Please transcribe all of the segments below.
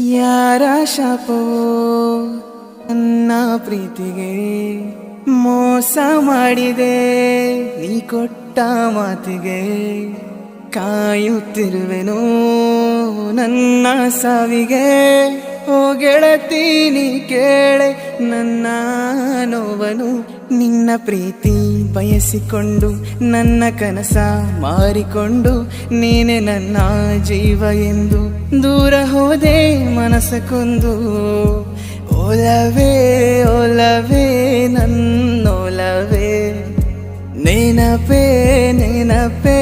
ಯಾರ ಶಾಪವೋ ನನ್ನ ಪ್ರೀತಿಗೆ ಮೋಸ ಮಾಡಿದೆ. ನೀ ಕೊಟ್ಟ ಮಾತಿಗೆ ಕಾಯುತ್ತಿರುವೆನು? ನನ್ನ ಸಾವಿಗೆ ಓ ಗೆಳತೀನಿ ಕೇಳೆ ನನ್ನ ನೋವನು. ನಿನ್ನ ಪ್ರೀತಿ ಬಯಸಿಕೊಂಡು ನನ್ನ ಕನಸ ಮಾರಿಕೊಂಡು ನೀನೆ ನನ್ನ ಜೀವ ಎಂದು ದೂರ ಹೋದೆ ಮನಸ್ಸಕ್ಕೊಂದು ಓಲವೇ ಓಲವೇ ನನ್ನೋಲವೇ ನೆನಪೇ ನೆನಪೇ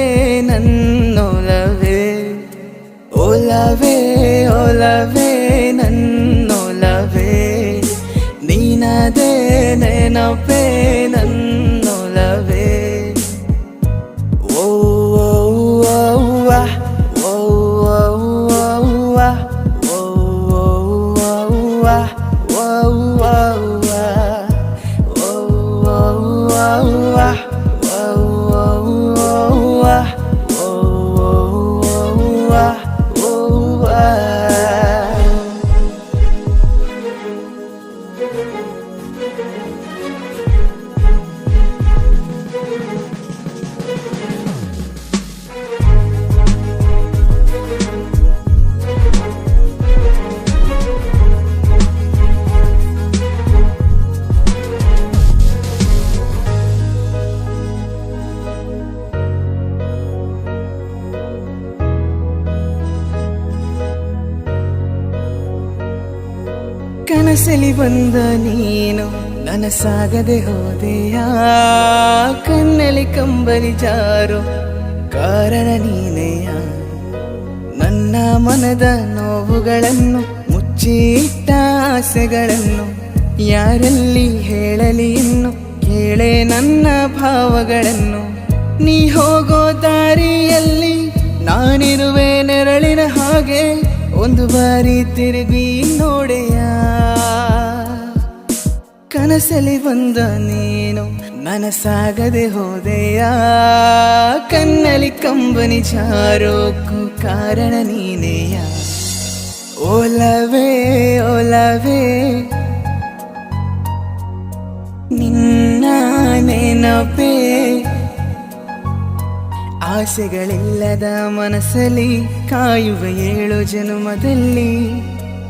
berubah ಕನಸಲಿ ಬಂದ ನೀನು ನನಸಾಗದೆ ಹೋದೆಯ ಕನ್ನಲಿ ಕಂಬಲಿ ಜಾರು ಕಾರಣ ನೀನೆಯ? ನನ್ನ ಮನದ ನೋವುಗಳನ್ನು ಮುಚ್ಚಿಟ್ಟ ಆಸೆಗಳನ್ನು ಯಾರಲ್ಲಿ ಹೇಳಲಿ ಇನ್ನು? ಕೇಳೆ ನನ್ನ ಭಾವಗಳನ್ನು. ನೀ ಹೋಗೋ ದಾರಿಯಲ್ಲಿ ನಾನಿರುವೆ ನೆರಳಿನ ಹಾಗೆ. ಒಂದು ಬಾರಿ ತಿರುಗಿ ನೋಡೆಯ? ಕನಸಲಿ ಬಂದ ನೀನು ನನಸಾಗದೆ ಹೋದೆಯ? ಕನ್ನಲಿ ಕಂಬನಿ ಜಾರೋಕ್ಕೂ ಕಾರಣ ನೀನೆಯ? ಓಲವೇ ಓಲವೇ ನಿನ್ನ ನೆನಪೇ? ಆಸೆಗಳಿಲ್ಲದ ಮನಸ್ಸಲ್ಲಿ ಕಾಯುವ ಏಳು ಜನುಮದಲ್ಲಿ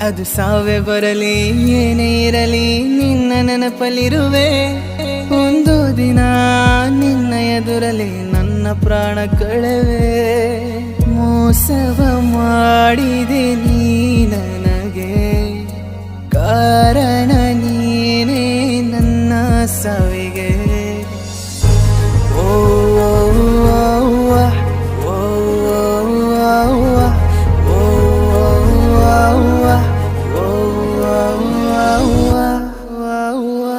ಅದು ಸಾವೆ ಬರಲಿ, ಏನೇ ಇರಲಿ ನೆನಪಲ್ಲಿರುವೆ. ಒಂದು ದಿನ ನಿನ್ನ ಎದುರಲಿ ನನ್ನ ಪ್ರಾಣ ಕಳೆವೆ. ಮೋಸವ ಮಾಡಿದೆ ನೀ ನನಗೆ. ಕಾರ